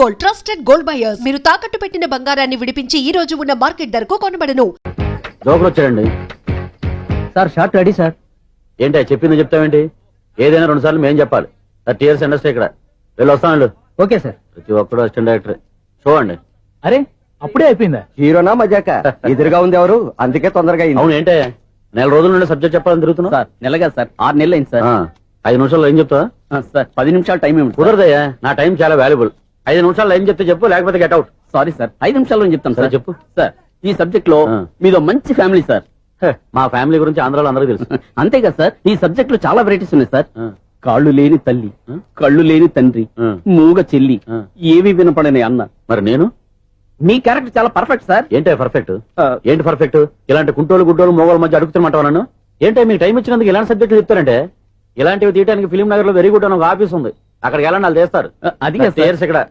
Gold trusted gold buyers మీరు తాకట్టు పెట్టిన బంగారాన్ని విడిపించి ఈ రోజు ఉన్న మార్కెట్ ధరకు కొనబడను. జోకులు వచ్చాడండి సార్ షార్ట్ రెడీ సార్. ఏంటి చెప్పింది చెప్తావేంటి? ఏదైనా రెండు సార్లు మేం చెప్పాలి. థర్టీ ఇయర్స్ ఇండస్ట్రీ ఇక్కడ. వెళ్ళి వస్తాను ఓకే సార్. ప్రతి ఒక్కడు అసిస్టెంట్ డైరెక్టర్. చూడండి. అరే అప్పుడే అయిపోయిందా? హీరోనా మజాక? ఎదురుగా ఉంది ఎవరు? అందుకే తొందరగా అయింది. అవును ఏంటే? నెల రోజుల నుండి సబ్జెక్ట్ చెప్పాలని తిరుగుతున్నా సార్ నెలగా సార్. ఆరు నెలలు అయింది సార్. ఐదు నిమిషాల్లో ఏం చెప్తా సార్ పది నిమిషాలు టైం సార్? కుదరదయ్యా. నా టైం చాలా వాల్యుబుల్ ఐదు నిమిషాల్లో ఏం చెప్తే చెప్పు లేకపోతే గెట్ అవుట్ సారీ సార్ ఐదు నిమిషాల్లో చెప్తాను సరే, చెప్పు. సార్ ఈ సబ్జెక్ట్లో. మీదో మంచి ఫ్యామిలీ సార్ మా ఫ్యామిలీ గురించి ఆంధ్రాలో అందరికీ తెలుసు. అంతేగా సార్ ఈ సబ్జెక్ట్లో చాలా వెరైటీస్ ఉన్నాయి సార్ కాళ్ళు లేని తల్లి. కళ్ళు లేని తండ్రి. మూగ చెల్లి. ఏవి వినపడని అన్న. మరి నేను? మీ క్యారెక్టర్ చాలా పర్ఫెక్ట్ సార్ ఏంటే పర్ఫెక్ట్ ఏంటి పర్ఫెక్ట్ ఇలాంటి కుంటోలు గుడ్డోలు మోగోల మధ్య అడుగుతున్నమాట నన్ను? ఏంటో మీకు టైం ఇచ్చినందుకు ఇలాంటి సబ్జెక్టులు చెప్తారంటే? ఇలాంటివి తీయడానికి ఫిలిం నగర్లో వెరీ గుడ్ అని ఒక ఆఫీస్ ఉంది. అక్కడికి వెళ్ళండి వాళ్ళు చేస్తారు అది కాదు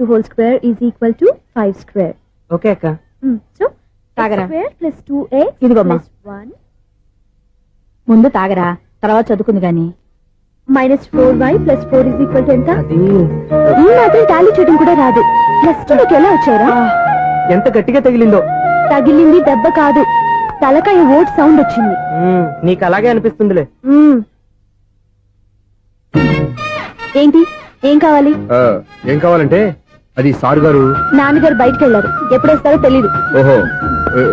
2 whole square is equal to 5 square. Okay అక్క. Mm. So, తాగరా. x square plus 2x ఇదిగోమ్మా. plus 1 ముందు తాగరా తర్వాత చదువుకుంది గాని minus 4y plus 4 is equal to ఎంత? అది. ఈ మాత్రం టాలీ చేయడం కూడా రాదు. ప్లస్ టూ నీకు ఎలా వచ్చారా ఎంత గట్టిగా తగిలిందో. తగిలింది దెబ్బ కాదు. తలకాయ ఓట్ సౌండ్ వచ్చింది. నీకు అలాగే అనిపిస్తుందిలే. ఏంటి? ఏం కావాలి? ఏం కావాలంటే? అది సార్ గారు? నాన్నగారు బయటకు వెళ్ళారు ఎప్పుడేస్తారో తెలీదు. ఓహో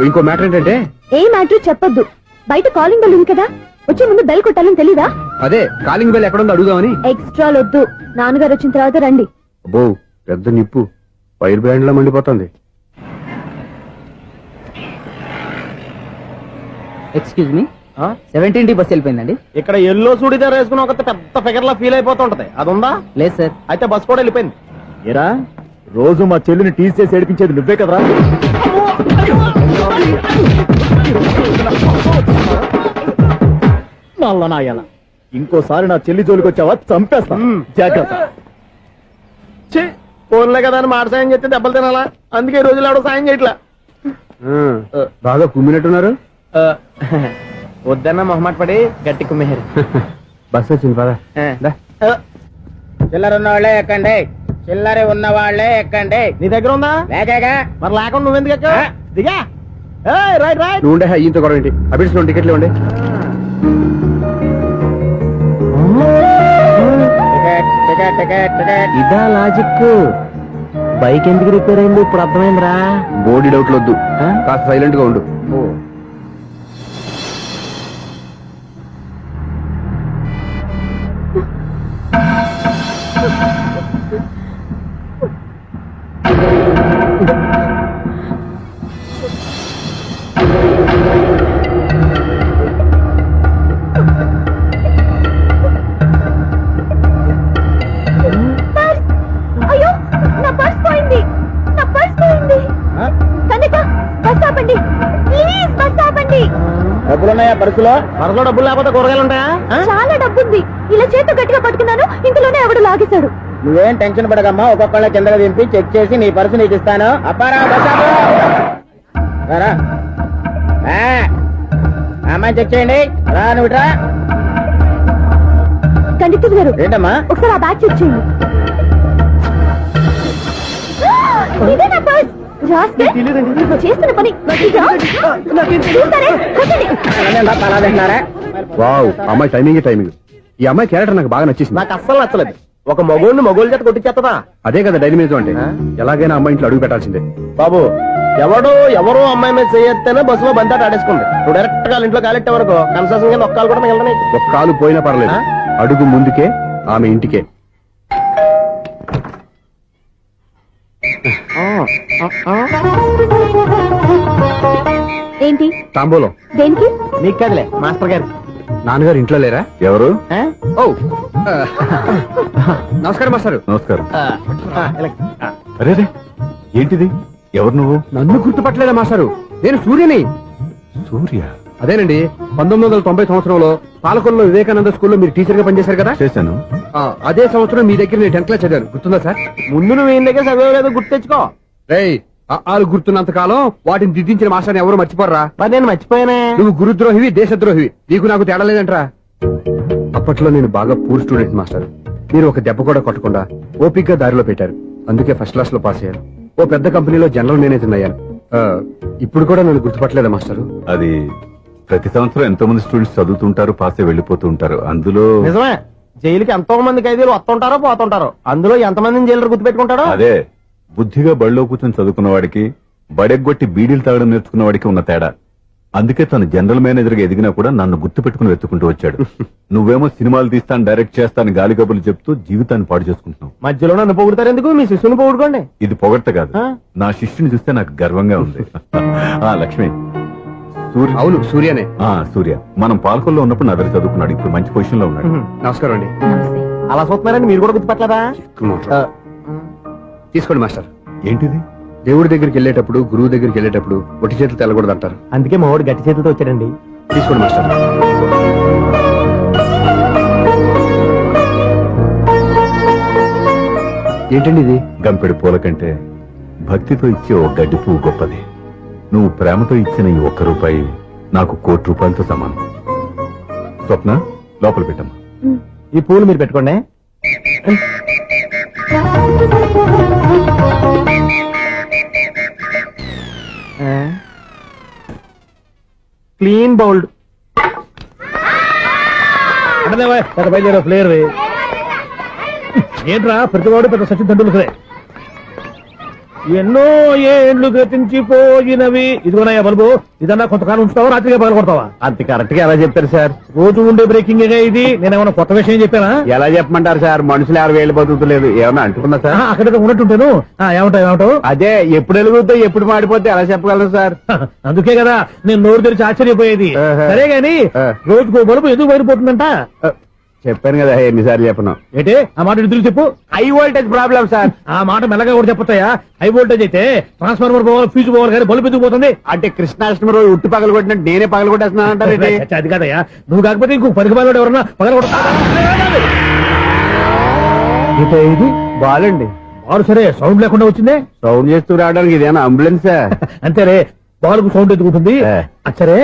ఇంకో మ్యాటర్ ఏంటంటే? ఏ మ్యాటర్ చెప్పొద్దు. బయట కాలింగ్ బెల్ ఉంది కదా? వచ్చే ముందు బెల్ కొట్టాలని తెలీదా? అదే కాలింగ్ బెల్ ఎక్కడుందో అడుగుదామని. ఎక్స్ట్రా వద్దు నాన్నగారు వచ్చిన తర్వాత రండి. అబ్బో పెద్ద నిప్పు. ఫైర్ బ్రాండ్లో మండిపోతుంది excuse me seventeen D bus వెళ్ళిపోయిందండి. ఇక్కడ ఎల్లో చూడిదార్ వేసుకుని ఒక పెద్ద ఫిగర్ లా ఫీల్ అయిపోతుంటది అదుందా? లేదు సార్ అయితే బస్ కూడా వెళ్ళిపోయింది. ఏరా? రోజు మా చెల్లిని టీస్ చేసి ఏడిపించేది నువ్వే కదరా? ఇంకోసారి నా చెల్లి జోలికి వచ్చావా? చంపేస్తా. జాగ్రత్త. ఫోన్లే కదా అని మాట సాయం చేస్తే దెబ్బలు తినాలా? అందుకే ఈ రోజులు ఎవడో సాయం చేయట్లా. బాగా కుమ్మినట్టున్నారు? వద్దన్న మొహమాట పడి గట్టి కుమ్మేహారు బస్ వచ్చింది పదా. చిల్లర ఉన్న వాళ్ళే ఎక్కండి. చిల్లర ఉన్న వాళ్ళే ఎక్కండి. నీ దగ్గర ఉందా? లేకగా? మరి లేకుండా నువ్వెందుకు ఎక్కావు? దిగా. ఏయ్, రైట్ రైట్. నువ్వు ఉండే ఇంత గొడవ ఏంటి? అభిడ్స్ టికెట్లు ఇవ్వండి. Ticket ticket ticket ticket. ఇదా లాజిక్. బైక్ ఎందుకు రిపేర్ అయింది ఇప్పుడు అర్థమైందిరా. బోడీ డౌట్లు వద్దు. కాస్త సైలెంట్గా ఉండు. కనక పర్సులో వరసలో డబ్బులు లేకపోతే కూరగాయలు ఉంటాయా? చాలా డబ్బుంది. ఇలా చేత గట్టిగా పట్టుకున్నాను ఇంతలోనే ఎవడు లాగేశాడు. నువ్వేం టెన్షన్ పడకమ్మా ఒక్కొక్కళ్ళ కిందకి దింపి చెక్ చేసి నీ పర్సు నీకు ఇస్తాను. అప్పారా అమ్మాయిని చెక్ చేయండి. రా నువ్వు ఇట్రా. కండిక్టర్ గారు ఏంటమ్మా? ఒకసారి ఆ బ్యాగ్ చెక్ చేయండి. ఇదే నా పర్స్. రాస్కెల్. నువ్వు చేస్తున్న పని వావ్ అమ్మాయి టైమింగ్ టైమింగ్ ఈ అమ్మాయి క్యారెక్టర్ నాకు బాగా నచ్చేసింది. నాకు అస్సలు నచ్చలేదు. ఒక మగోడిని మగోళ్ళ చేత కొట్టించేస్తుందా అదే కదా డైనమిజం అంటే. ఎలాగైనా అమ్మాయి ఇంట్లో అడుగు పెట్టాల్సిందే. బాబు ఎవడో ఎవరో అమ్మాయి మీద చేయొత్తేనే బస్సులో బంతాట ఆడేసుకుంది. నువ్వు డైరెక్ట్గా ఇంట్లో కాలెట్టే వరకు కన్సెషన్ కింద ఒక్కలు కూడా మిగలనే ఒక కాలు పోయినా పర్లేదు? అడుగు ముందుకే ఆమె ఇంటికే. ఏంటి? తాంబూలం. దేనికి? నీకు కదలే మాస్టర్ గారు. నాన్నగారు ఇంట్లో లేరా? ఎవరు? ఆ? ఓ. ఆ, నమస్కారం మాస్టారు. నమస్కారం. ఆ, ఆ, ఇలా. అరే. ఏంటిది? ఎవరు నువ్వు? నన్ను గుర్తుపట్టలేదా మాస్టారు? నేను సూర్యని. సూర్య? అదేనండి పంతొమ్మిది వందల తొంభై సంవత్సరంలో పాలకొల్లో వివేకానంద స్కూల్లో మీరు టీచర్గా పనిచేశారు కదా? చేశాను. ఆ, అదే సంవత్సరం మీ దగ్గర నేను టెన్త్ క్లాస్ చదివాను. గుర్తుందా సార్? ముందు నువ్వు ఈయన దగ్గర చదివేలేదు గుర్తు తెచ్చుకో రేయ్ ఆలు గుర్తున్నంత కాలం వాటిని దిద్దించిన మాస్టర్ని ఎవరు మర్చిపోరా మరి నేను మర్చిపోయానే? నువ్వు గురుద్రోహివి దేశద్రోహివి. నీకు నాకు తేడా లేదంట్రా. అప్పట్లో నేను బాగా పూర్ స్టూడెంట్ మాస్టర్. మీరు ఒక దెబ్బ కూడా కొట్టకుండా ఓపిక్గా దారిలో పెట్టారు. అందుకే ఫస్ట్ క్లాస్లో పాస్ అయ్యాను. ఓ పెద్ద కంపెనీలో జనరల్ మేనేజర్ అయ్యాను. ఆ, ఇప్పుడు కూడా నన్ను గుర్తుపట్టలేదా మాస్టర్? అది ప్రతి సంవత్సరం ఎంతో మంది స్టూడెంట్స్ చదువుతుంటారు పాస్ అయి వెళ్ళిపోతూ ఉంటారు అందులో నిజమే. జైలుకి ఎంతో మంది ఖైదీలు వస్తుంటారో పోతుంటారో. అందులో ఎంతమందిని జైలు గుర్తు పెట్టుకుంటాడో అదే. బుద్ధిగా బడిలో కూర్చొని చదువుకున్న వాడికి బడెగ్గొట్టి బీడీలు తాగడం నేర్చుకున్న వాడికి ఉన్న తేడా. అందుకే తను జనరల్ మేనేజర్గా ఎదిగినా కూడా నన్ను గుర్తు పెట్టుకుని వెతుకుంటూ వచ్చాడు. నువ్వేమో సినిమాలు తీస్తాను డైరెక్ట్ చేస్తాను గాలి కబుర్లు చెప్తూ జీవితాన్ని పాడు చేసుకుంటున్నావు. మధ్యలో నన్ను పొగుడతారు ఎందుకు? మీ శిష్యుని పొగుడుకోండి. ఇది పొగట్ట కాదు? నా శిష్యుని చూస్తే నాకు గర్వంగా ఉంది. ఆ లక్ష్మి. సూర్య. అవును సూర్యనే. ఆ సూర్య. మనం పాలకొల్లో ఉన్నప్పుడు నా దగ్గర చదువుకున్నాడు. ఇప్పుడు మంచి పొజిషన్లో ఉన్నాడు. నమస్కారం అండి. అలా చూస్తున్నారండి మీరు కూడా గుర్తుపట్టలేదా? ఆ, తీసుకోండి మాస్టర్. ఏంటిది? దేవుడి దగ్గరికి వెళ్ళేటప్పుడు గురువు దగ్గరికి వెళ్ళేటప్పుడు ఒట్టి చేతులు తెల్లకూడదు అంటారు అందుకే మా వాడు గట్టి చేతులతో వచ్చాడండి. తీసుకోండి మాస్టర్. ఏంటండి ఇది? గంపెడు పూల కంటే భక్తితో ఇచ్చే ఓ గడ్డి పువ్వు గొప్పది. నువ్వు ప్రేమతో ఇచ్చిన ఈ ఒక్క రూపాయి నాకు కోటి రూపాయలతో సమానం. స్వప్న లోపల పెట్టమ్మా. ఈ పూలు మీరు పెట్టుకోండి. Clean bowled. పెద్ద బయలుదేరే ప్లేయర్ ఏంట్రా ప్రతివాడు పెద్ద సచిన్ తెండూల్కరే ఎన్నో ఏండ్లు గతించిపోయినవి ఇదిగోనయ్యా బల్బు ఇదన్నా కొంతకాలం ఉంచుతావా రాత్రిగా పగల కొడతావా అంత కరెక్ట్గా ఎలా చెప్పారు సార్? రోజు ఉండే బ్రేకింగ్ ఇది. నేనేమన్నా కొత్త విషయం చెప్పానా? ఎలా చెప్పమంటారు సార్? మనుషులు ఎవరు వేలు బతుకుతలేదు. ఏమన్నా అంటున్నా ఆ, సార్ అక్కడ ఉన్నట్టుంటాను. ఏమంటావు ఏమంటావు? అదే ఎప్పుడు వెలుగుతో ఎప్పుడు మాడిపోతే ఎలా చెప్పగలరు సార్? అందుకే కదా నేను నోరు తెరిచి ఆశ్చర్యపోయేది. సరే గాని. రోజుకో బలుపు ఎందుకు బయటపోతుందంట చెప్పాను కదా ఎన్నిసార్లు చెప్పను ఏంటి ఆ మాట ఇద్దరు చెప్పు హై వోల్టేజ్ ప్రాబ్లం సార్ ఆ మాట మెల్లగా కూడా చెప్పొస్తాయా హై వోల్టేజ్ అయితే ట్రాన్స్ఫార్మర్ పోవాలి ఫీజు పోవాలి కానీ బల్బు ఎందుకు పోతుంది అంటే కృష్ణాష్టమి రోజు ఉట్టి పగలు కొట్టినట్టు నేనే పగలు కొట్టేస్తున్నాను చచ్చ, అది కాదయ్యా నువ్వు కాకపోతే ఇంకో పది పగలు ఎవరన్నా పగల ఇది బాలండి బారు సరే సౌండ్ లేకుండా వచ్చిందే సౌండ్ చేస్తూ రావడానికి ఇదేనా అంబులెన్సా అంతేరే బాల్కు సౌండ్ ఎదుగుతుంది ఏ. అచ్చరే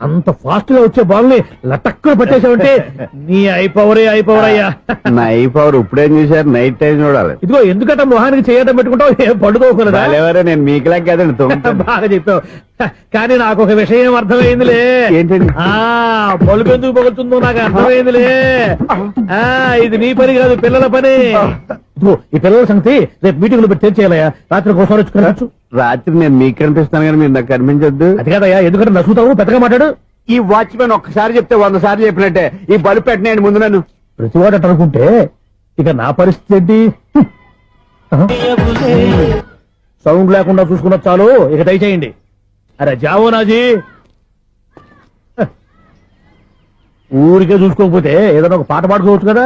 అంత ఫాస్ట్గా వచ్చే బాల్ని లటక్కులు పట్టేసావంటే నీ అయిపోవరే అయిపోవర్ అయ్యా. నైఫ్ అవర్ ఇప్పుడేం చూసారు నైట్ టైం చూడాలి. ఇదిగో ఎందుకంటే మొహానికి చేయడం పెట్టుకుంటావు? ఏం నేను మీకులా కదండి బాగా చెప్పావు. కానీ నాకు ఒక విషయం అర్థమైందిలే. ఏంటండి? ఆ బలుపు ఎందుకు పగులుతుందో నాకు అర్థమైందిలే. ఆ ఇది నీ పని కాదు పిల్లల పని. ఇదిగో ఈ పిల్లల సంగతి రేపు మీటింగ్లో పెట్టి చేయాలయ్యా రాత్రి ఒకసారి వచ్చుకోవచ్చు రాత్రి నేను మీకు కనిపిస్తాను కానీ మీరు నాకు కనిపించొద్దు. అది కాదయ్యా ఎందుకంటే నచ్చుతావు పెద్దగా మాట్లాడు. ఈ వాచ్మెన్ ఒక్కసారి చెప్తే వంద సార్లు చెప్పినట్టే. ఈ బల్బు పెట్టినాయండి ముందు నన్ను. ప్రతి వాడు అట్ట అనుకుంటే ఇక నా పరిస్థితి ఏంటి? సౌండ్ లేకుండా చూసుకున్న చాలు ఇక దయచేయండి. అరే జావో నాజీ. ఊరికే చూసుకోకపోతే ఏదైనా ఒక పాట పాడుకోవచ్చు కదా?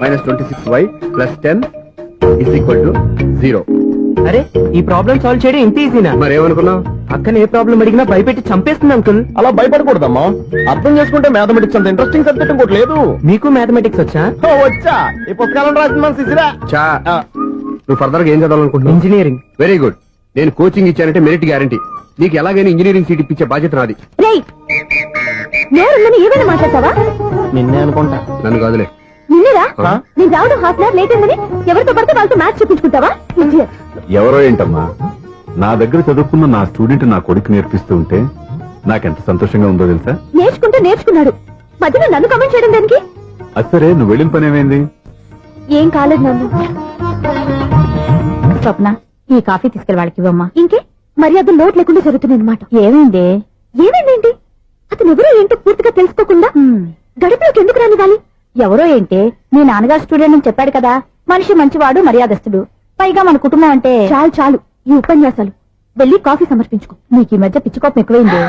Minus twenty six Y plus ten is equal to zero అరే ఈ ప్రాబ్లం సాల్వ్ చేయడం ఇంత ఈజీనా మరేమనుకున్నావు? అక్కనే ఏ ప్రాబ్లం అడిగినా భయపెట్టి చంపేస్తుంది అంకుల్ అలా భయపడకూడదమ్మా. అర్థం చేసుకుంటే మ్యాథమెటిక్స్ అంత ఇంట్రెస్టింగ్ సబ్జెక్ట్ ఇంకోటి లేదు. మీకు మ్యాథమెటిక్స్ వచ్చా? ఓ, వచ్చా. ఈ పుస్తకాలను రాసిన మన శిశిరా. చా. నువ్వు ఫర్దర్గా ఏం చదవాలనుకుంటున్నావు? ఇంజనీరింగ్ వెరీ గుడ్ నేను కోచింగ్ ఇచ్చానంటే మెరిట్ గ్యారంటీ నీకు ఎలాగైనా ఇంజనీరింగ్ సీట్ ఇప్పించే బాధ్యత నాది. రేయ్ నేరుందని ఏమైనా మాట్లాడతావా? నిన్నే అనుకుంటా. నన్ను కాదులే. నిన్నరా? నేను రావడం హాఫ్ అన్ అవర్ లేట్ అయిందని ఎవరితో పడితే వాళ్ళతో మ్యాచ్ చూపించుకుంటావా. ఎవరో ఏంటమ్మా? నా దగ్గర చదువుకున్న నా స్టూడెంట్ నా కొడుకు నేర్పిస్తూ ఉంటే నాకెంత సంతోషంగా ఉందో తెలుసా? నేర్చుకుంటే నేర్చుకున్నాడు. మధ్యలో నన్ను కమెంట్ చేయడం దానికి? అది సరే నువ్వు వెళ్ళిన పని ఏమైంది? ఏం కాలేదు నన్ను. స్వప్న ఈ కాఫీ తీసుకెళ్ళి వాళ్ళకి ఇవ్వమ్మా. ఇంకే? మర్యాద లోటు లేకుండా జరుగుతుంది అనమాట ఏమైంది? ఏమైందేంటి అతను ఎవరో ఏంటో పూర్తిగా తెలుసుకోకుండా గడపలోకి ఎందుకు రానివ్వాలి? ఎవరో ఏంటి? మీ నాన్నగారు స్టూడెంట్ అని చెప్పాడు కదా మనిషి మంచివాడు మర్యాదస్తుడు. పైగా మన కుటుంబం అంటే చాలు చాలు ఈ ఉపన్యాసాలు. వెళ్ళి కాఫీ సమర్పించుకో. నీకు ఈ మధ్య పిచ్చుకోపం ఎక్కువైంది.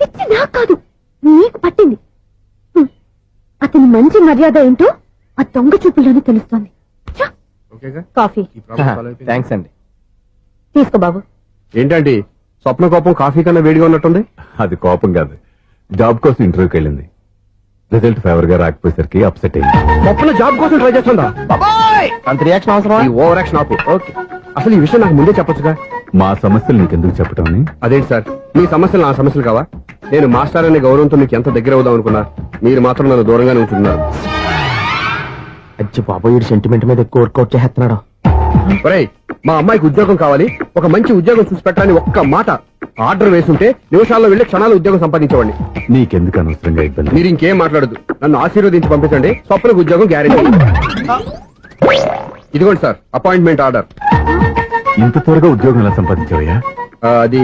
పిచ్చి నాకు కాదు. నీకు పట్టింది. అతని మంచి మర్యాద ఏంటో ఆ దొంగ చూపుల్లోనే తెలుస్తోంది. కాఫీ. థ్యాంక్స్ అండి. తీసుకో బాబు. ఏంటండి? స్వప్న కోపం కాఫీ కన్నా వేడిగా ఉన్నట్టుంది? అది కోపం కాదు. జాబ్ కోసం ఇంటర్వ్యూకి వెళ్ళింది. రిజల్ట్ ఫేవర్గా రాకపోయేసరికి అప్సెట్ అయింది. స్వప్న జాబ్ కోసం ట్రై చేస్తుందా? అంత రియాక్షన్ అవసరమా? ఈ ఓవర్ యాక్షన్ ఆపు. ఓకే. అసలు ఈ విషయం నాకు ముందే చెప్పొచ్చుగా? మా సమస్యలు నీకెందుకు చెప్పటం? అని అదేంటి సార్? మీ సమస్యలు నా సమస్యలు కావా? నేను మాస్టర్ అనే గౌరవంతో మీకు ఎంత దగ్గర అవుదాం అనుకున్నా మీరు మాత్రం నన్ను దూరంగానే ఉంచుతున్నారు అచ్చి బాబు వీడు సెంటిమెంట్ మీద ఎక్కువ వర్కౌట్ చేస్తున్నాడు. ఒరేయ్ మా అమ్మాయికి ఉద్యోగం కావాలి ఒక మంచి ఉద్యోగం చూసి పెట్టాలని ఒక్క మాట. ఆర్డర్ వేసుంటే నిమిషాల్లో వెళ్ళి క్షణాలు ఉద్యోగం సంపాదించేవాడిని. నీకెందుకు అనవసరంగా ఇబ్బంది? మీరు ఇంకేం మాట్లాడదు నన్ను ఆశీర్వదించి పంపించండి. స్వప్నకు ఉద్యోగం గ్యారెంటీ ఇదిగోండి సార్ అపాయింట్మెంట్ ఆర్డర్ ఇంత త్వరగా ఉద్యోగం ఎలా సంపాదించావయ్యా? అది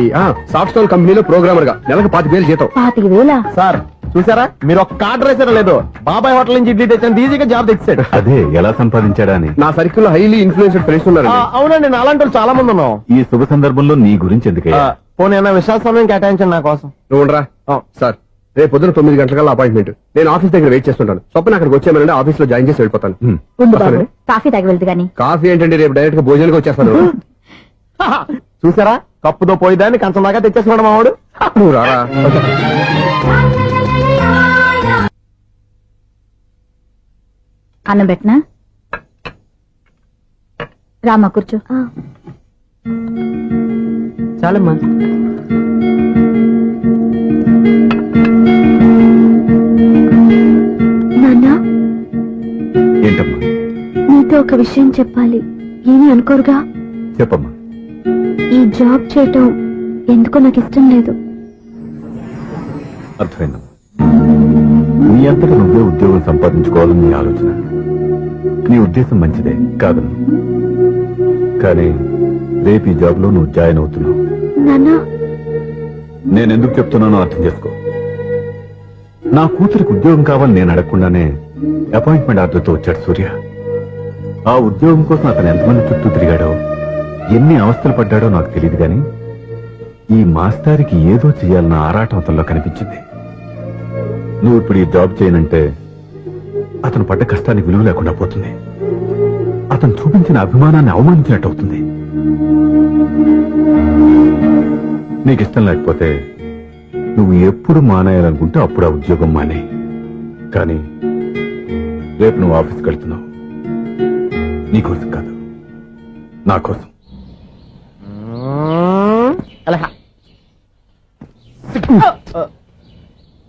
సాఫ్ట్ స్టోన్ కంపెనీలో ప్రోగ్రామర్గా. నెలకు పాతి వేలు జీతం. పాతిక వేల? సార్ చూసారా? మీరు ఒక్క ఆర్డర్ వేసారో లేదో. బాబాయ్ హోటల్ నుంచి ఇడ్లీ తెచ్చాను ఈజీగా జాబ్ తెచ్చాడు. అదే ఎలా సంపాదించాడా అని. నా సర్కిల్లో హైలీ ఇన్ఫ్లుయెన్స్డ్ ఫ్రెండ్స్ ఉన్నారు అవునండి నా అలాంటి వాళ్ళు చాలా మంది ఉన్నాం. ఈ శుభ సందర్భంలో నీ గురించి ఎందుకయ్యా? పోనీ అన్న విశాల సమయం కేటాయించండి నా కోసం. నువ్వు ఉండరా? సార్ రేపు పొద్దున తొమ్మిది గంటలకల్లా అపాయింట్మెంట్ నేను ఆఫీస్ దగ్గర వెయిట్ చేస్తుంటాను. స్వప్న అక్కడికి వచ్చేయమనండి ఆఫీస్లో జాయిన్ చేసి వెళ్ళిపోతాను. కాఫీ తాగి గాని. కాఫీ ఏంటండి రేపు డైరెక్ట్గా భోజనానికి వచ్చేస్తాను. చూసారా? కప్పుతో పోయిదాన్ని కంచం దాకా తెచ్చేసుకున్నాడు మావాడు. నువ్వు రారా? అన్నం పెట్టనా? రామ్మా కూర్చో. చాలమ్మా. నాన్న ఏంటమ్మా? నీతో ఒక విషయం చెప్పాలి. ఏమీ అనుకోరుగా? చెప్పమ్మా. ఈ జాబ్ చేయటం ఎందుకో నాకు ఇష్టం లేదు. అర్థమైందమ్మా. నీ అంతటా నువ్వే ఉద్యోగం సంపాదించుకోవాలని నీ ఆలోచన. నీ ఉద్దేశం మంచిదే కాదను. కానీ రేపు ఈ జాబ్లో నువ్వు జాయిన్ అవుతున్నావు. నేను ఎందుకు చెప్తున్నానో అర్థం చేసుకో. నా కూతురికి ఉద్యోగం కావాలని నేను అడగకుండానే అపాయింట్మెంట్ ఆర్డర్తో వచ్చాడు సూర్య. ఆ ఉద్యోగం కోసం అతను ఎంతమంది చుట్టూ తిరిగాడో ఎన్ని అవస్థలు పడ్డాడో నాకు తెలియదు గాని ఈ మాస్టారికి ఏదో చేయాలన్న ఆరాటం అతనిలో కనిపించింది. నువ్వు ఇప్పుడు ఈ జాబ్ చేయనంటే అతను పడ్డ కష్టానికి విలువ లేకుండా పోతుంది. అతను చూపించిన అభిమానాన్ని అవమానించినట్టు అవుతుంది నీకు ఇష్టం లేకపోతే నువ్వు ఎప్పుడు మానేయాలనుకుంటే అప్పుడు ఆ ఉద్యోగం మానే. కానీ రేపు నువ్వు ఆఫీస్కి వెళ్తున్నావు. నీ కోసం కాదు నా కోసం.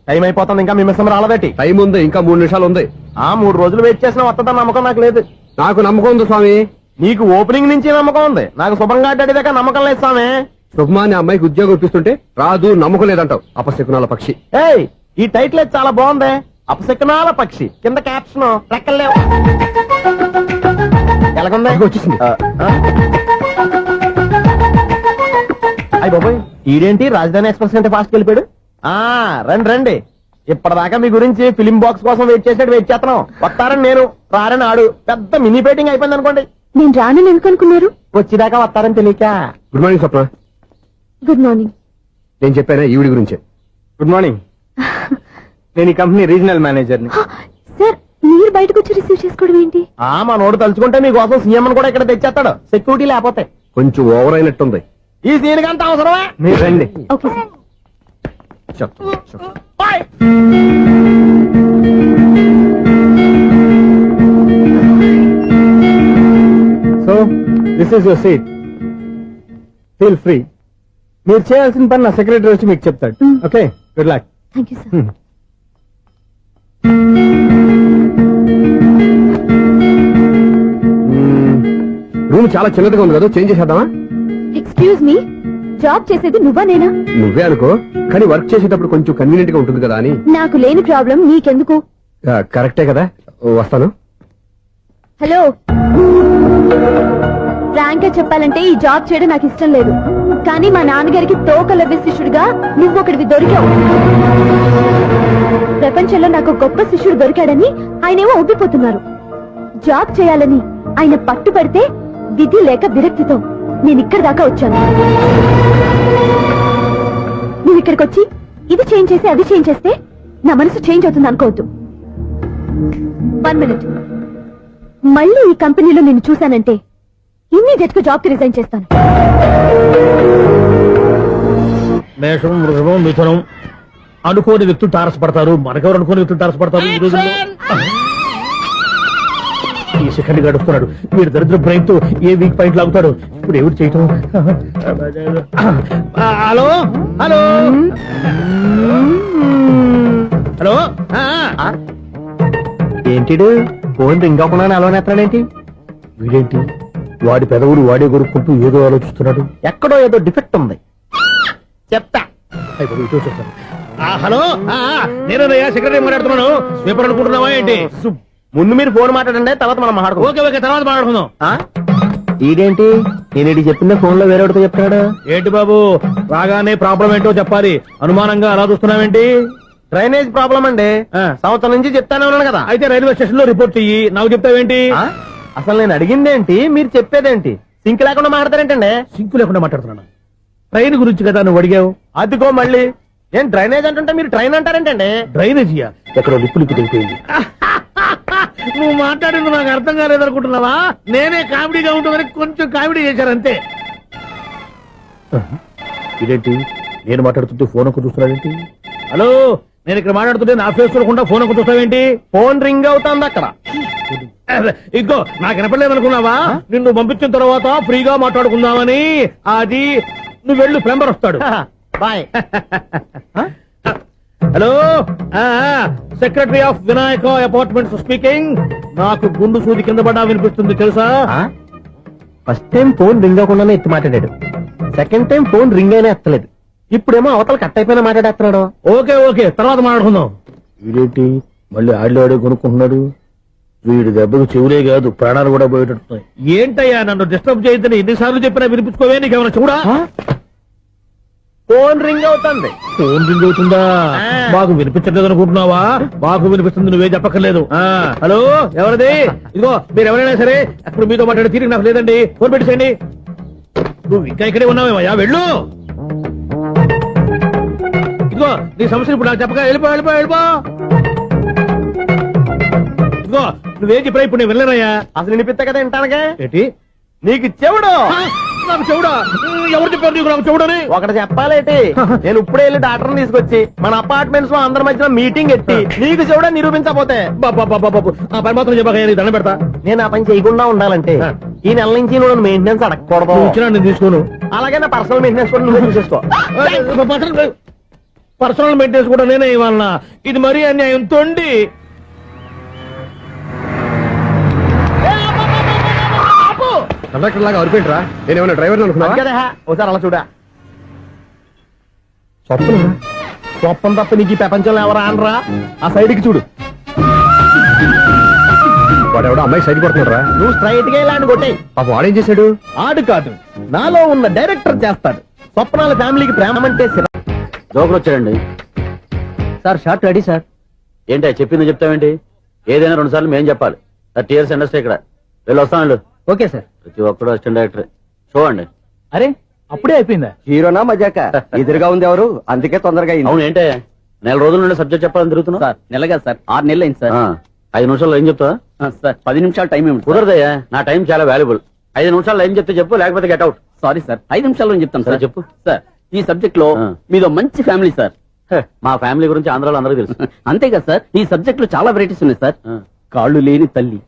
టైం అయిపోతుంది ఇంకా మీ మిస్సం రాలదటి? టైం ఉంది ఇంకా మూడు నిమిషాలు ఉంది. ఆ మూడు రోజులు వెయిట్ చేసిన వస్తుందని నమ్మకం నాకు లేదు. నాకు నమ్మకం ఉంది స్వామి. నీకు ఓపెనింగ్ నుంచి నమ్మకం ఉంది. నాకు శుభంగా అడ్డాక నమ్మకం లేదు స్వామి. శుభమాని అమ్మాయికి ఉద్యోగం ఇప్పిస్తుంటే రాదు నమ్మకం లేదంటావు. అపశకునాల పక్షి. ఏయ్ ఈ టైటిల్ చాలా బాగుంది. అపశకునాల పక్షి. కింద క్యాప్షన్ రెక్కలేవు ఎలాగుంది? అదిగో వచ్చేసింది. ఆ, ఆ? అయ్ బాబాయ్ ఈడేంటి? రాజధాని ఎక్స్ప్రెస్ కంటే ఫాస్ట్ వెళ్ళిపోయాడు? ఆ రండి రండి. ఇప్పటిదాకా మీ గురించి ఫిలిం బాక్స్ కోసం వెయిట్ చేసాడు వెయిట్ చేస్తున్నాం. వస్తారని నేను రారని ఆడు. పెద్ద మినీ పేటింగ్ అయిపోయింది అనుకోండి. నేను రానని ఎందుకు అనుకున్నారు? వచ్చేదాకా వస్తారని తెలియక. Good morning Swapna. Good morning నేను చెప్పానా ఈవిడి గురించే? గుడ్ మార్నింగ్ నేను ఈ కంపెనీ రీజనల్ మేనేజర్ని సార్ మీరు బయటకు వచ్చి రిసీవ్ చేసుకోవడం ఏంటి? ఆ మనోడు తలుచుకుంటే మీకోసం సీఎం కూడా ఇక్కడ తెచ్చేస్తాడు. సెక్యూరిటీ లేకపోతే. కొంచెం ఓవర్ అయినట్టుంది. ఈ సీన్ కంత అవసరమా? మీరు రండి. Okay sir. చెప్తా చెప్తా. Bye so this is your seat feel free మీరు చేయాల్సిన పని నా సెక్రటరీ వచ్చి మీకు చెప్తాడు. Okay good luck thank you sir room చాలా చిన్నదిగా ఉంది కదా చేంజ్ చేసేద్దామా? ఎక్స్క్యూజ్ మీ జాబ్ చేసేది నువ్వా నేనా? నువ్వే అనుకో. కానీ వర్క్ చేసేటప్పుడు కొంచెం కన్వీనియంట్గా ఉంటుంది కదా అని. నాకు లేని ప్రాబ్లం నీకెందుకు? కరెక్టే కదా. వస్తాను. హలో. ఫ్రాంక్ చెప్పాలంటే ఈ జాబ్ చేయడం నాకు ఇష్టం లేదు. కానీ మా నాన్నగారికి తోక లవ్య శిష్యుడిగా నువ్వు ఒకటివి దొరికావు. ప్రపంచంలో నాకు గొప్ప శిష్యుడు దొరికాడని ఆయనేమో ఒప్పిపోతున్నారు. జాబ్ చేయాలని ఆయన పట్టుబడితే విధి లేక విరక్తితో. నేను ఇక్కడి దాకా వచ్చాను. నువ్వు ఇక్కడికి వచ్చి ఇది చేంజ్ చేసి అది చేంజ్ చేస్తే నా మనసు చేంజ్ అవుతుంది అనుకోవద్దు. One minute. మళ్ళీ ఈ కంపెనీలో నేను చూశానంటే ఇమ్మీడియట్గా జాబ్కి రిజైన్ చేస్తాను. మేషం వృషభం మిథునం అనుకోని వ్యక్తులు తారసపడతారు మనకెవరు అనుకోని వ్యక్తులు తారసపడతారు ఈ రోజుల్లో ఈ సెకండ్ గడుపుతున్నాడు. వీడు దరిద్ర బ్రెయిన్తో ఏ వీక్ పాయింట్ లాగుతాడు ఇప్పుడు ఎవరు చేయటం? హలో? హలో? హలో. ఏంటిడు ఫోన్ రింగ్ అవ్వకుండా అలవనేస్తాడేంటి వీడేంటి? వాడి పెదవులు వాడే కొరుక్కుంటూ ఏదో ఆలోచిస్తున్నాడు. ఎక్కడో ఏదో డిఫెక్ట్ ఉంది. చెప్తా. హలో? నేనయ్యా సెక్రటరీ మాట్లాడుతున్నాను. పేపర్ అనుకుంటున్నావా ఏంటి? ముందు మీరు ఫోన్ మాట్లాడండి తర్వాత మనం మాట్లాడుకో ఓకే ఓకే తర్వాత మాట్లాడుకుందాం. ఈడేంటి? నేను ఇది చెప్పిందే ఫోన్లో వేరేవాడితో చెప్తాడు ఏంటి బాబు? రాగానే ప్రాబ్లం ఏంటో చెప్పాలి. అనుమానంగా అలా చూస్తున్నావేంటి? డ్రైనేజ్ ప్రాబ్లం అండి. ఆ. సంవత్సరం నుంచి చెప్తానే ఉన్నాను కదా. అయితే రైల్వే స్టేషన్లో రిపోర్ట్ చెయ్యి. నాకు చెప్తావేంటి? ఆ? అసలు నేను అడిగిందేంటి? మీరు చెప్పేదేంటి? సింక్ లేకుండా మాట్లాడతారేంటండి? సింకు లేకుండా మాట్లాడుతున్నాను? ట్రైన్ గురించి కదా నువ్వు అడిగావు. అదిగో మళ్ళీ. ఏం డ్రైనేజ్ అంటుంటే మీరు ట్రైన్ అంటారేంటండి? డ్రైనేజీయా? ఎక్కడో లిప్పు తెగిపోయింది నువ్వు మాట్లాడింది నాకు అర్థం కాలేదనుకుంటున్నావా? నేనే కామెడీగా ఉంటుందని కొంచెం కామెడీ చేశారు అంతే. ఇదేంటి? నేను మాట్లాడుతుంటే ఫోన్ ఒక్క చూస్తున్నాడేంటి హలో నేను ఇక్కడ మాట్లాడుతుంటే నా ఫేస్ చూడకుండా ఫోన్ ఒక్క చూస్తావేంటి? ఫోన్ రింగ్ అవుతుంది అక్కడ. ఇంకో నాకు వినపడలేదు అనుకున్నావా నిన్ను పంపించిన తర్వాత ఫ్రీగా మాట్లాడుకుందామని. అది నువ్వు వెళ్ళు ప్లంబర్ వస్తాడు. Bye. Hello secretary of Vinayaka apartments speaking నాకు గుండు సూది కింద పడ్డా వినిపిస్తుంది తెలుసా? ఫస్ట్ టైం ఫోన్ రింగ్ అవ్వకుండానే ఎత్తి మాట్లాడాడు. సెకండ్ టైం ఫోన్ రింగ్ అయినా ఎత్తలేదు. ఇప్పుడేమో అవతల కట్ అయిపోయినా మాట్లాడేస్తున్నాడు. Okay okay. తర్వాత మాట్లాడుకుందాం. వీడేంటి? మళ్ళీ ఆడిలో ఆడే కొనుక్కుంటున్నాడు? వీడి దెబ్బకు చెవులే కాదు ప్రాణాలు కూడా పోయేటట్టున్నాయి. ఏంటయ్యా నన్ను డిస్టర్బ్ చేయొద్దని ఎన్నిసార్లు చెప్పినా వినిపించుకోవే? నీకేమైనా చూడా ఫోన్ రింగ్ అవుతుంది. ఫోన్ రింగ్ అవుతుందా? మాకు వినిపించట్లేదు అనుకుంటున్నావా? మాకు వినిపిస్తుంది నువ్వే చెప్పక్కర్లేదు. హలో ఎవరిది? ఇదిగో మీరు ఎవరైనా సరే అప్పుడు మీతో మాట్లాడే తీరిక నాకు లేదండి. ఫోన్ పెట్టేసేయండి నువ్వు ఇంకా ఇక్కడే ఉన్నావేమయ్యా? వెళ్ళు. ఇదిగో నీ సమస్యలు ఇప్పుడు నాకు చెప్పగా వెళ్ళిపో వెళ్ళిపో వెళ్ళిపో. ఇదిగో నువ్వేం చెప్పరా ఇప్పుడు నేను వెళ్ళానయ్యా అసలు వినిపిస్తా కదా వింటానగా ఏంటి? నీకు చెవుడు. నాకు చెవుడా ఎవరు చెప్పారు నీకు నాకు చెవుడని ఒకటి చెప్పాలేటి? నేను ఇప్పుడే వెళ్ళి డాక్టర్ తీసుకొచ్చి మన అపార్ట్మెంట్స్లో అందరి మధ్యన మీటింగ్ ఎట్టి నీకు చెవుడా నిరూపించకపోతే. బాబా బాబా బాబు ఆ పని మాత్రం చెప్పక దండం పెడతా. నేను ఆ పని చేయకుండా ఉండాలంటే ఈ నెల నుంచి నువ్వు మెయింటెనెన్స్ అడగకూడదు. నువ్వు ఇచ్చినా నేను తీసుకోను. అలాగే నా పర్సనల్ మెయింటెనెన్స్ కూడా నువ్వే చూసేసుకో. పర్సనల్ మెయింటెనెన్స్ కూడా నేనే ఇవ్వాలన్నా. ఇది మరీ అన్యాయం. తొండి. కండక్టర్ లాగా అరిపోయింట్రా నేనేమన్నా డ్రైవర్ అనుకున్నావా? కదా ఒకసారి అలా చూడా. స్వప్న స్వప్నం తప్ప నీకు ఈ ప్రపంచంలో ఎవరా అనరా ఆ సైడ్కి చూడు. వాడు ఎవడో అమ్మాయి సైడ్ కొడుతున్నారా నువ్వు స్ట్రైట్గా ఇలాంటి కొట్టే పాప వాడేం చేశాడు? ఆడు కాదు నాలో ఉన్న డైరెక్టర్ చేస్తాడు. స్వప్నాల ఫ్యామిలీకి ప్రేమ అంటే సిర- జోకులు వచ్చాడండి సార్ షార్ట్ రెడీ సార్. ఏంటి చెప్పింది చెప్తావేంటి? ఏదైనా రెండు సార్లు మేం చెప్పాలి. థర్టీ ఇయర్స్ ఇండస్ట్రీ ఇక్కడ. వెళ్ళి వస్తాను ఓకే సార్. ప్రతి ఒక్కడు అసిస్టెంట్ డైరెక్టర్. చూడండి. అరే అప్పుడే అయిపోయిందా? హీరోనా మజాక? ఎదురుగా ఉంది ఎవరు? అందుకే తొందరగా అవును ఏంటే? నెల రోజుల నుండి సబ్జెక్ట్ చెప్పాలని తిరుగుతున్నావు? సార్ నెల కాదు సార్. ఆరు నెలలు అయింది ఆ, ఐదు నిమిషాల్లో ఏం చెప్తావా? సార్ పది నిమిషాలు టైం ఏమి కుదరదయ్యా. నా టైం చాలా వాల్యుబుల్ ఐదు నిమిషాలు లైన్ చెప్తే చెప్పు లేకపోతే గెట్ అవుట్ సారీ సార్ ఐదు నిమిషాల్లో చెప్తాను సార్ చెప్పు. సార్ ఈ సబ్జెక్ట్లో మీదో మంచి ఫ్యామిలీ సార్. మా ఫ్యామిలీ గురించి ఆంధ్రాలో అందరూ తెలుసు. అంతే కదా సార్ ఈ సబ్జెక్ట్లో చాలా వెరైటీస్ ఉన్నాయి సార్. కాళ్ళు లేని తల్లి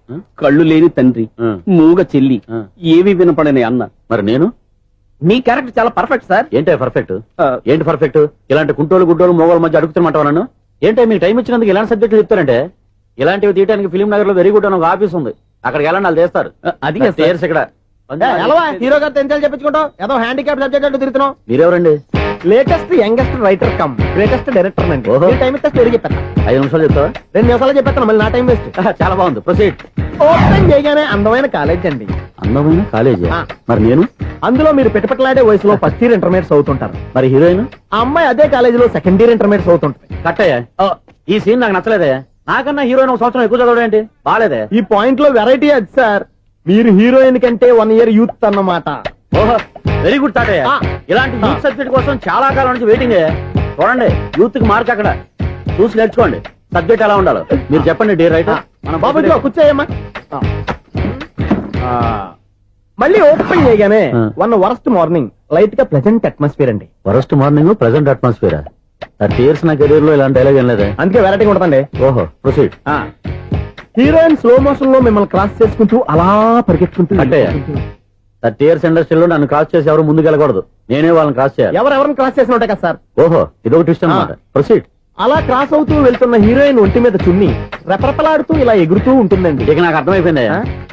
కళ్ళు లేని తండ్రి మూగ చెల్లి ఏవి వినపడని అన్న. మరి నేను? మీ క్యారెక్టర్ చాలా పర్ఫెక్ట్ సార్ ఏంటే పర్ఫెక్ట్ ఏంటి పర్ఫెక్ట్ ఇలాంటి కుంటోలు గుడ్డోలు మోగోల మధ్య అడుగుతున్నమాట నన్ను? ఏంటంటే మీకు టైం ఇచ్చినందుకు ఇలాంటి సబ్జెక్టులు చెప్తారంటే? ఇలాంటివి తీయడానికి ఫిలిం నగర్లో వెరీ గుడ్ అని ఒక ఆఫీస్ ఉంది. అక్కడికి వెళ్ళండి వాళ్ళు చేస్తారు అది ఇక్కడ. హీరో గారు తెంచాలి చెప్పించుకుంటావు? ఏదో హ్యాండిక్యాప్ సబ్జెక్ట్ అంటూ తిరుగుతున్నావు? మీరెవరండి? Latest youngest writer come greatest director అండి ఓహో. ఈ టైం ఇస్తే స్టోరీ చెప్పాను ఐదు నిమిషాలు చెప్తావా? రెండు నిమిషాలు చెప్పేస్తాను మళ్ళీ నా టైం వేస్ట్ చాలా బాగుంది. ప్రొసీడ్ ఓపెన్ చేయగానే అందమైన కాలేజ్ అండి. అందమైన కాలేజీ ఆ. మరి నేను? అందులో మీరు పెట్టుపట్లాడే వయసులో ఫస్ట్ ఇయర్ ఇంటర్మీడియట్స్ అవుతుంటారు మరి హీరోయిన్ ఆ అమ్మాయి అదే కాలేజీలో సెకండ్ ఇయర్ ఇంటర్మీడియట్స్ అవుతుంటది కట్టయ్యా ఈ సీన్ నాకు నచ్చలేదే నాకన్నా హీరోయిన్ ఒక సంవత్సరం ఎక్కువ చదవడం ఏంటి? బాగాలేదే. ఈ పాయింట్లో వెరైటీ అది సార్ మీరు హీరోయిన్ కంటే వన్ ఇయర్ యూత్ అన్నమాట. ఓహో వెరీ గుడ్ తాటయ్య ఆ. ఇలాంటి యూత్ సబ్జెక్ట్ కోసం చాలా కాలం నుంచి వెయిటింగ్ చూడండి యూత్కి మార్క్ అక్కడ. చూసి నేర్చుకోండి. సబ్జెక్ట్ ఎలా ఉండాలో. మీరు చెప్పండి డీ రైట్ బాబు ఇదిగో కూర్చోయమ్మా. మళ్ళీ ఓపెన్ చేయగానే. వన్ వరస్ట్ మార్నింగ్ లైట్గా ప్లెజెంట్ అట్మాస్ఫియర్ అండి. First morning present atmosphere thirty years నా కెరీర్లో ఇలాంటి డైలాగ్ ఏం లేదే? అందుకే వెరైటీ ఉంటుందండి. ఓహో ప్రొసీడ్ హీరోయిన్ స్లో మోషన్లో మిమ్మల్ని క్రాస్ చేసుకుంటూ అలా పరిగెత్తుకుంటూ అట్టయ్య థర్టీ ఇయర్స్ ఇండస్ట్రీలో నన్ను క్రాస్ చేసి ఎవరు ముందుకు వెళ్ళకూడదు. నేనే వాళ్ళని క్రాస్ చేయాలి. ఎవరెవరిని క్రాస్ చేసిన ఉంటాయి కదా సార్? ఓహో ఇదొక ట్విస్ట్ అనమాట ప్రొసీడ్ అలా క్రాస్ అవుతూ వెళ్తున్న హీరోయిన్ ఒంటి మీద చున్ని రెపరెపలాడుతూ ఇలా ఎగురుతూ ఉంటుందండి. ఇక నాకు అర్థమైపోయింది?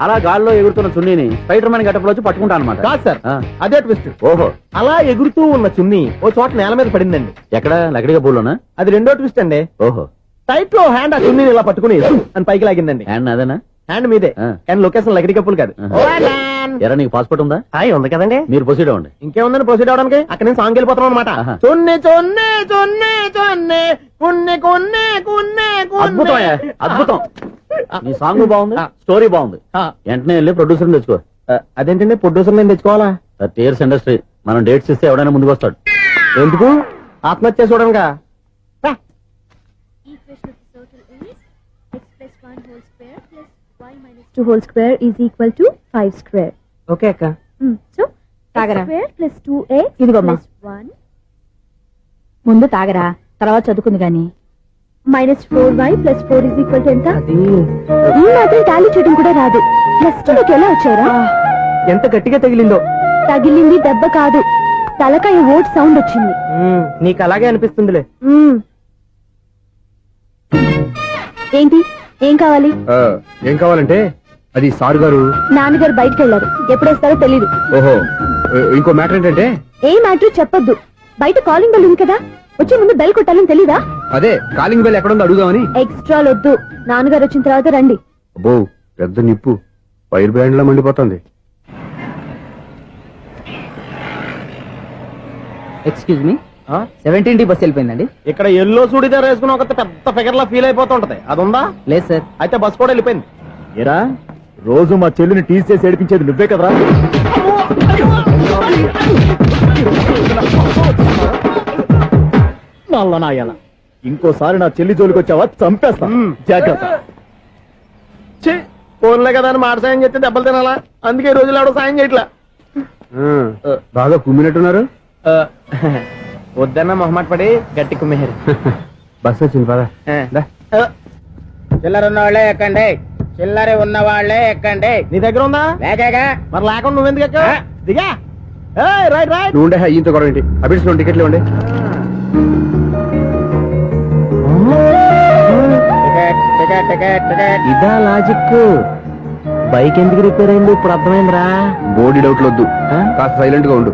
అలా గాల్లో ఎగురుతున్న చున్నీని స్పైడర్ మ్యాన్ గట్టపులో వచ్చి పట్టుకుంటాను అనమాట కాదు సార్. అదే ట్విస్ట్ ఓహో. అలా ఎగురుతూ ఉన్న చున్ని ఓ చోట నేల మీద పడిందండి. ఎక్కడ? లకడిగా పూలోనా అది రెండో ట్విస్ట్ అండి. ఓహో. టైట్లో హ్యాండ్ ఆ చున్నీని ఇలా పట్టుకుని అని పైకి లాగిందండి. హ్యాండ్ అదేనా హ్యాండ్ మీదే. కానీ లొకేషన్ లగడి కప్పులు కాదు. ఎరా నీకు పాస్పోర్ట్ ఉందా? హాయ్ ఉంది కదండి. మీరు ప్రొసీడ్ అవ్వండి. ఇంకేముందని ప్రొసీడ్ అవడానికి? అక్కడ నేను సాంగ్ వెళ్ళిపోతాను అనమాట చొన్నే చొన్నే చొన్నే చొన్నే కున్నే కొన్నే కున్నే అద్భుతం. అద్భుతం నీ సాంగ్ బాగుంది స్టోరీ బాగుంది. వెంటనే వెళ్ళి ప్రొడ్యూసర్ తెచ్చుకో. అదేంటండి? ప్రొడ్యూసర్ నేను తెచ్చుకోవాలా? థర్టీ ఇండస్ట్రీ మనం డేట్స్ ఇస్తే ఎవడైనా ముందుకు వస్తాడు ఎందుకు? ఆత్మహత్య చూడంగా 2 whole square is equal to five square okay అక్క సో తాగరా. స్క్వేర్ ప్లస్ 2x ఇదిగోమ్మా 1 ముందు తాగరా తర్వాత చదువుకుంది కానీ. Minus four Y plus four is equal to ఎంత? ఈ మాత్రం టాలీ చేయడం కూడా రాదు. ప్లస్ టూ నీకు ఎలా వచ్చారా ఎంత గట్టిగా తగిలిందో. తగిలింది దెబ్బ కాదు. తలకాయ ఓట్ సౌండ్ వచ్చింది. నీకు అలాగే అనిపిస్తుందిలే. ఏంటి? ఏం కావాలి? ఏం కావాలంటే? అది సార్ గారు? నాన్నగారు బయటకు వెళ్ళారు ఎప్పుడేస్తారో తెలీదు. ఓహో ఇంకో మ్యాటర్ ఏంటంటే? ఏ మ్యాటర్ చెప్పొద్దు. బయట కాలింగ్ బెల్ ఉంది కదా? వచ్చే ముందు బెల్ కొట్టాలని తెలీదా? అదే కాలింగ్ బెల్ ఎక్కడ ఉందో అడుగుదామని. ఎక్స్ట్రా వద్దు నాన్నగారు వచ్చిన తర్వాత రండి. అబ్బో పెద్ద నిప్పు. ఫైర్ బ్రాండ్ లా మండిపోతుంది excuse me seventeen D bus వెళ్ళిపోయిందండి. ఇక్కడ ఎల్లో చూడిదార్ వేసుకుని ఒక పెద్ద ఫిగర్ లా ఫీల్ అయిపోతుంటది అది ఉందా లేదు సార్ అయితే బస్ కూడా వెళ్ళిపోయింది. ఏరా? రోజు మా చెల్లిని టీస్ చేసి ఏడిపించేది నువ్వే కదరా? నల్ల నాయన. ఇంకోసారి నా చెల్లి జోలికి వచ్చావా చంపేస్తా. జాగ్రత్త. ఛీ, ఫోన్లే కదా అని మాట సాయం చేస్తే దెబ్బలు తినాలా? అందుకే ఈ రోజులు ఎవడో సాయం చేయట్లా. బాగా కుమ్మినట్టున్నారు? వద్దన్న మొహమాట పడి గట్టి కుమ్మేహారు బస్ వచ్చింది పద. చిల్లర ఉన్న వాళ్ళే ఎక్కండి. చిల్లర ఉన్న వాళ్ళే ఎక్కండి. నీ దగ్గర ఉందా? లేకగా? మరి లేకుండా నువ్వెందుకు ఎక్కావు? దిగా. ఏయ్, రైట్ రైట్. నువ్వు ఉండే ఈయంతో గొడవ ఏంటి? అభిడ్స్ రెండు టికెట్లు ఇవ్వండి. Ticket ticket ticket ticket. ఇదా లాజిక్. బైక్ ఎందుకు రిపేర్ అయింది ఇప్పుడు అర్థమైందిరా. బోడీ డౌట్లు వద్దు. కాస్త సైలెంట్గా ఉండు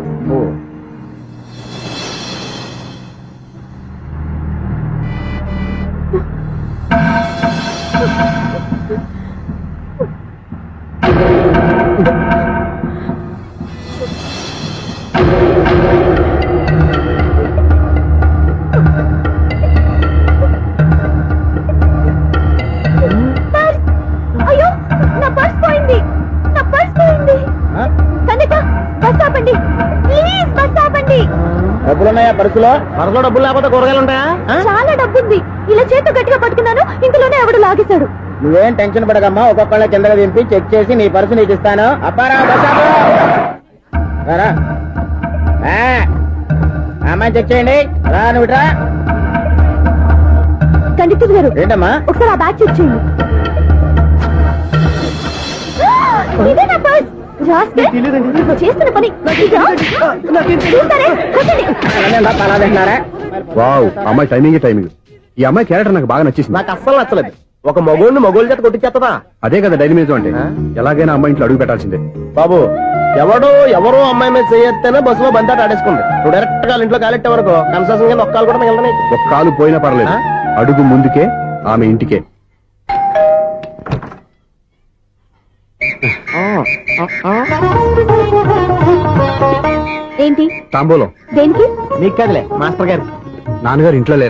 డబ్బులున్నాయా పరుసులో వరసలో డబ్బులు లేకపోతే కూరగాయలు ఉంటాయా? చాలా డబ్బుంది. ఇలా చేతి గట్టిగా పట్టుకున్నాను ఇంతలోనే ఎవడు లాగేశాడు. నువ్వేం టెన్షన్ పడకమ్మా ఒక్కొక్కళ్ళ కిందగా దింపి చెక్ చేసి నీ పర్సు నీకు ఇస్తాను. అప్పారా అమ్మాయి చెక్ చేయండి. రా నువ్వు రా. కండిక్టర్ గారు ఏంటమ్మా? ఒకసారి ఆ బ్యాగ్ చెక్ చేయండి. చేస్తున్న పని వావ్ అమ్మాయి టైమింగ్ టైమింగ్ ఈ అమ్మాయి క్యారెక్టర్ నాకు బాగా నచ్చేసింది. నాకు అస్సలు నచ్చలేదు. ఒక మగోడిని మగోళ్ళ చేత కొట్టించేస్తుందా అదే కదా డైనమిజం అంటే ఎలాగైనా అమ్మాయి ఇంట్లో అడుగు పెట్టాల్సిందే. బాబు ఎవడో ఎవరో అమ్మాయి మీద చేయొత్తేనే బస్సులో బంతాట ఆడేసుకుంది. నువ్వు డైరెక్ట్గా ఇంట్లో కాలెట్టే వరకు కన్సెషన్ కింద ఒక్కలు కూడా మిగలదు నీకు. ఒక కాలు పోయినా పర్లేదు? అడుగు ముందుకే ఆమె ఇంటికే. ఏంటి? తాంబూలం. దేనికి? నీకు కదలే మాస్టర్ గారు. నాన్నగారు ఇంట్లో లేరు.